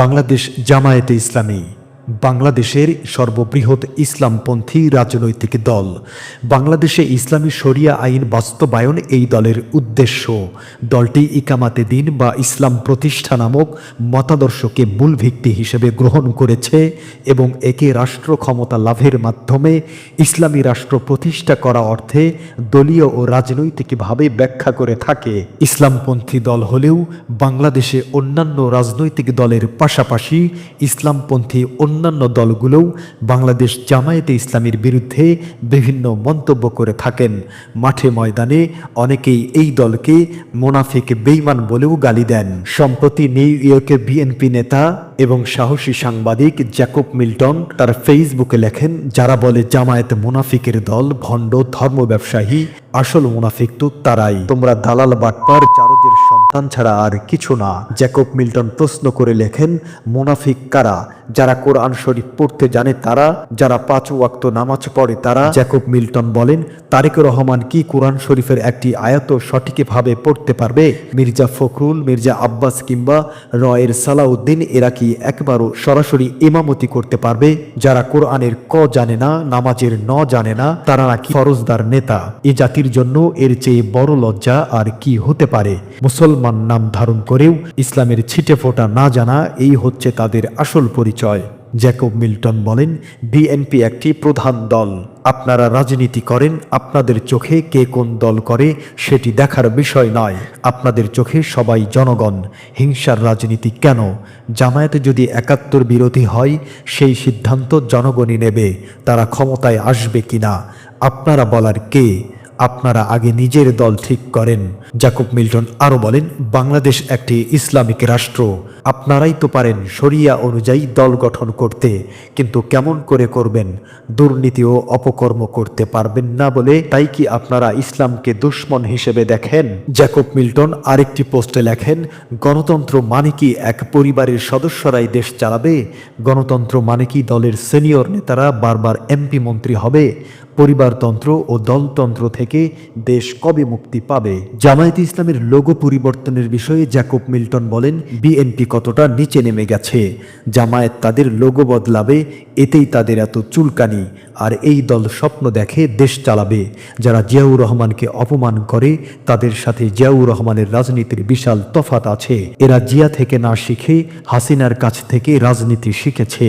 বাংলাদেশ জামায়াতে ইসলামী। বাংলাদেশের সর্ববৃহৎ ইসলামপন্থী রাজনৈতিক দল। বাংলাদেশে ইসলামী শরিয়া আইন বাস্তবায়ন এই দলের উদ্দেশ্য। দলটি ইকামাতে দিন বা ইসলাম প্রতিষ্ঠা নামক মতাদর্শকে মূল ভিত্তি হিসেবে গ্রহণ করেছে এবং একে রাষ্ট্র ক্ষমতা লাভের মাধ্যমে ইসলামী রাষ্ট্র প্রতিষ্ঠা করা অর্থে দলীয় ও রাজনৈতিকভাবে ব্যাখ্যা করে থাকে। ইসলামপন্থী দল হলেও বাংলাদেশে অন্যান্য রাজনৈতিক দলের পাশাপাশি ইসলামপন্থী অন্যান্য দলগুলোও বাংলাদেশ জামায়াতে ইসলামীর বিরুদ্ধে বিভিন্ন মন্তব্য করে থাকেন। মাঠে ময়দানে অনেকেই এই দলকে মোনাফিক বেইমান বলেও গালি দেন। সম্প্রতি নিউ ইয়র্কে বিএনপি নেতা এবং সাহসী সাংবাদিক জ্যাকব মিল্টন তার ফেসবুকে লেখেন, যারা বলে জামায়াত মুনাফিকের দল ভণ্ড, ধর্ম ব্যবসায়ী, আসল মুনাফিক তো তারাই। তোমরা দালাল বাটপার, জারদের সন্তান ছাড়া আর কিছু না। জ্যাকব মিল্টন প্রশ্ন করে লেখেন, মুনাফিক কারা? যারা কোরআন শরীফ পড়তে জানে তারা, যারা পাঁচ ওয়াক্ত নামাজ পড়ে তারা। জ্যাকব মিল্টন বলেন, তারেক রহমান কি কোরআন শরীফের একটি আয়াত সঠিকভাবে পড়তে পারবে? মির্জা ফখরুল, মির্জা আব্বাস কিংবা রয়ের সালাউদ্দিন, এরা কি একবারও সরাসরি ইমামতি করতে পারবে। যারা কোরআনের ক জানে না, নামাজের ন জানে না, তারা নাকি ফরজদার নেতা। এ জাতির জন্য এর চেয়ে বড় লজ্জা আর কি হতে পারে? মুসলমান নাম ধারণ করেও ইসলামের ছিটে ফোটা না জানা, এই হচ্ছে তাদের আসল পরিচয়। জ্যাকব মিল্টন বলেন, বিএনপি একটি প্রধান দল। আপনারা রাজনীতি করেন, আপনাদের চোখে কে কোন দল করে সেটি দেখার বিষয় নয়। আপনাদের চোখে সবাই জনগণ। হিংসার রাজনীতি কেন? জামায়াতে যদি একাত্তর বিরোধী হয়, সেই সিদ্ধান্ত জনগণই নেবে। তারা ক্ষমতায় আসবে কিনা? আপনারা বলার কে? আপনারা আগে নিজের দল ঠিক করেন। জাকব মিল্টন আরও বলেন, বাংলাদেশ একটি ইসলামিক রাষ্ট্র। আপনারাই তো পারেন শরিয়া অনুযায়ী দল গঠন করতে, কিন্তু কেমন করে করবেন? দুর্নীতি ও অপকর্ম করতে পারবেন না বলে তাই কি আপনারা ইসলামকে দুশ্মন হিসেবে দেখেন? জ্যাকব মিল্টন আরেকটি পোস্টে লেখেন, গণতন্ত্র মানে কি এক পরিবারের সদস্যরাই দেশ চালাবে? গণতন্ত্র মানে কি দলের সিনিয়র নেতারা বারবার এমপি মন্ত্রী হবে? পরিবারতন্ত্র ও দলতন্ত্র থেকে দেশ কবে মুক্তি পাবে? জামায়াতে ইসলামের লোগো পরিবর্তনের বিষয়ে জ্যাকব মিল্টন বলেন, বিএনপি কতটা নিচে নেমে গেছে? জামায়াত তাদের লোগো বদলাবে, এতেই তাদের এত চুলকানি। আর এই দল স্বপ্ন দেখে দেশ চালাবে। যারা জিয়াউর রহমানকে অপমান করে, তাদের সাথে জিয়াউর রহমানের রাজনীতির বিশাল তফাত আছে। এরা জিয়া থেকে না শিখে, হাসিনার কাছ থেকে রাজনীতি শিখেছে।